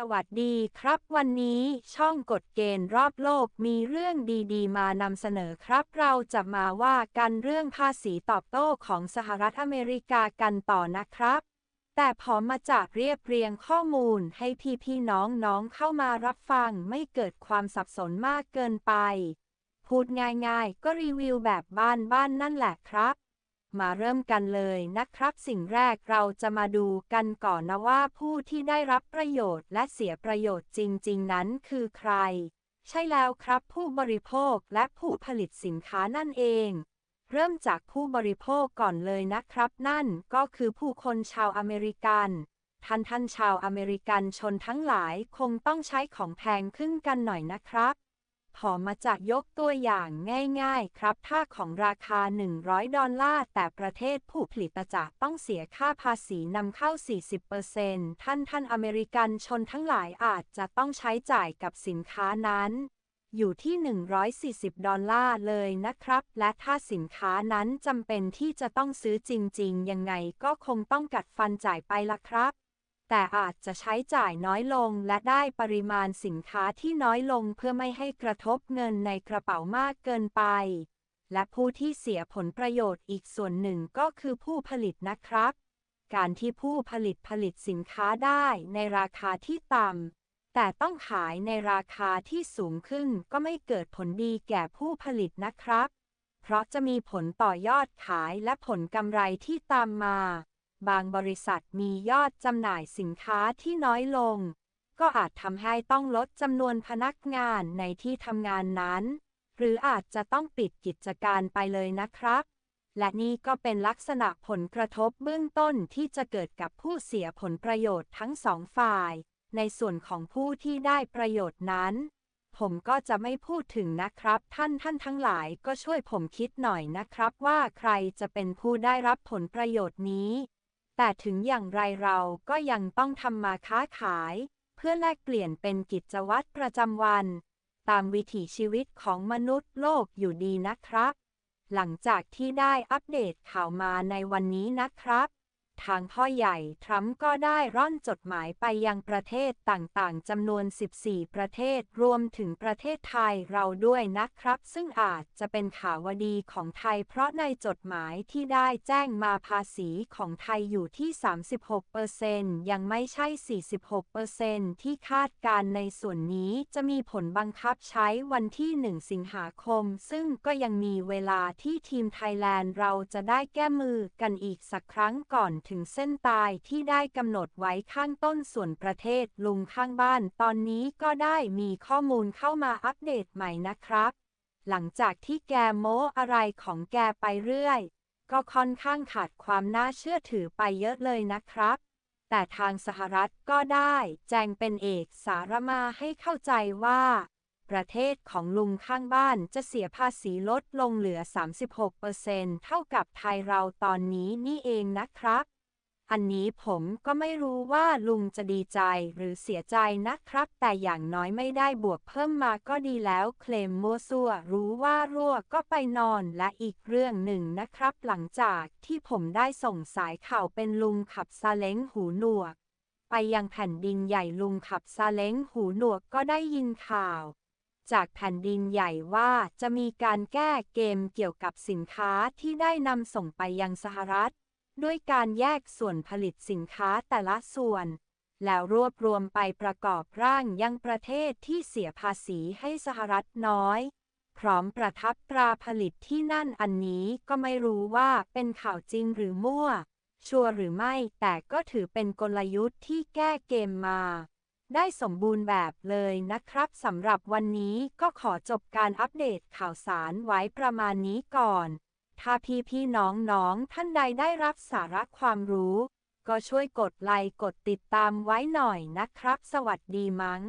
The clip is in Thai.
สวัสดีครับ วันนี้ช่องกฎเกณฑ์รอบโลกมีเรื่องดีๆ มานำเสนอครับ เราจะมาว่ากันเรื่องภาษีตอบโต้ของสหรัฐอเมริกากันต่อนะครับ แต่พอมาจากเรียบเรียงข้อมูลให้พี่ๆน้องๆเข้ามารับฟังไม่เกิดความสับสนมากเกินไป พูดง่ายๆ ก็รีวิวแบบบ้านๆนั่นแหละครับ มาเริ่มกันเลยนะครับ สิ่งแรกเราจะมาดูกันก่อนนะว่าผู้ที่ได้รับประโยชน์และเสียประโยชน์จริง ๆ นั้นคือใคร ใช่แล้วครับผู้บริโภคและผู้ผลิตสินค้านั่นเอง เริ่มจากผู้บริโภคก่อนเลยนะครับ นั่นก็คือผู้คนชาวอเมริกันท่านท่านชาวอเมริกันชนทั้งหลายคงต้องใช้ของแพงขึ้นกันหน่อยนะครับ ขอมาจากยกตัวอย่างง่าย ๆ ครับ ถ้าของราคา 100 ดอลลาร์ แต่ประเทศผู้ผลิตจะต้องเสียค่าภาษีนำเข้า 40%ท่านท่านอเมริกันชนทั้งหลายอาจจะต้องใช้จ่ายกับสินค้านั้น อยู่ที่ 140 ดอลลาร์เลยนะครับ และถ้าสินค้านั้นจำเป็นที่จะต้องซื้อจริง ๆ ยังไงก็คงต้องกัดฟันจ่ายไปละครับ แต่อาจจะใช้จ่ายน้อยลงและได้ปริมาณสินค้าที่น้อยลงเพื่อไม่ให้กระทบเงินในกระเป๋ามากเกินไป และผู้ที่เสียผลประโยชน์อีกส่วนหนึ่งก็คือผู้ผลิตนะครับ การที่ผู้ผลิตผลิตสินค้าได้ในราคาที่ต่ำ แต่ต้องขายในราคาที่สูงขึ้นก็ไม่เกิดผลดีแก่ผู้ผลิตนะครับ เพราะจะมีผลต่อยอดขายและผลกำไรที่ตามมา บางบริษัทมียอดจำหน่ายสินค้าที่น้อยลง ก็อาจทำให้ต้องลดจำนวนพนักงานในที่ทำงานนั้น หรืออาจจะต้องปิดกิจการไปเลยนะครับ และนี่ก็เป็นลักษณะผลกระทบเบื้องต้นที่จะเกิดกับผู้เสียผลประโยชน์ทั้งสองฝ่าย ในส่วนของผู้ที่ได้ประโยชน์นั้น ผมก็จะไม่พูดถึงนะครับ ท่านท่านทั้งหลายก็ช่วยผมคิดหน่อยนะครับว่าใครจะเป็นผู้ได้รับผลประโยชน์นี้ แต่ถึงอย่างไรเราก็ยังต้องทำมาค้าขาย เพื่อแลกเปลี่ยนเป็นกิจวัตรประจำวัน ตามวิถีชีวิตของมนุษย์โลกอยู่ดีนะครับ หลังจากที่ได้อัปเดตข่าวมาในวันนี้นะครับ ทางพ่อใหญ่ทรัมป์ก็ได้ร่อนจดหมายไปยังประเทศต่างๆจำนวน 14 ประเทศรวมถึงประเทศไทยเราด้วยนะครับ ซึ่งอาจจะเป็นข่าวดีของไทย เพราะในจดหมายที่ได้แจ้งมาภาษีของไทยอยู่ที่ 36%ยังไม่ใช่ 46%ที่คาดการในส่วนนี้จะมีผลบังคับใช้วันที่ 1 สิงหาคม ซึ่งก็ยังมีเวลาที่ทีมไทยแลนด์เราจะได้แก้มือกันอีกสักครั้งก่อนถึงเส้นตายที่ได้กำหนดไว้ข้างต้นส่วนประเทศลุงข้างบ้าน ตอนนี้ก็ได้มีข้อมูลเข้ามาอัปเดตใหม่นะครับ หลังจากที่แกโม้อะไรของแกไปเรื่อย ก็ค่อนข้างขาดความน่าเชื่อถือไปเยอะเลยนะครับ แต่ทางสหรัฐก็ได้แจ้งเป็นเอกสารมาให้เข้าใจว่าประเทศของลุงข้างบ้านจะเสียภาษีลดลงเหลือ 36%เท่ากับไทยเราตอนนี้นี่เองนะครับ อันนี้ผมก็ไม่รู้ว่าลุงจะดีใจหรือเสียใจนะครับ แต่อย่างน้อยไม่ได้บวกเพิ่มมาก็ดีแล้ว เคลมมัวซัวรู้ว่ารั่วก็ไปนอนและอีกเรื่องหนึ่งนะครับ หลังจากที่ผมได้ส่งสายข่าวเป็นลุงขับซาเล้งหูหนวก ไปยังแผ่นดินใหญ่ลุงขับซาเล้งหูหนวกก็ได้ยินข่าว จากแผ่นดินใหญ่ว่าจะมีการแก้เกมเกี่ยวกับสินค้าที่ได้นำส่งไปยังสหรัฐ ด้วยการแยกส่วนผลิตสินค้าแต่ละส่วน แล้วรวบรวมไปประกอบร่างยังประเทศที่เสียภาษีให้สหรัฐน้อย พร้อมประทับตราผลิตที่นั่นอันนี้ก็ไม่รู้ว่าเป็นข่าวจริงหรือมั่ว ชัวร์หรือไม่แต่ก็ถือเป็นกลยุทธ์ที่แก้เกมมา ได้สมบูรณ์แบบเลยนะครับสำหรับวันนี้ก็ขอจบการอัปเดตข่าวสารไว้ประมาณนี้ก่อน ถ้าพี่พี่น้องน้องท่านใดได้รับสาระความรู้ ก็ช่วยกดไลค์กดติดตามไว้หน่อยนะครับ สวัสดีมั้ง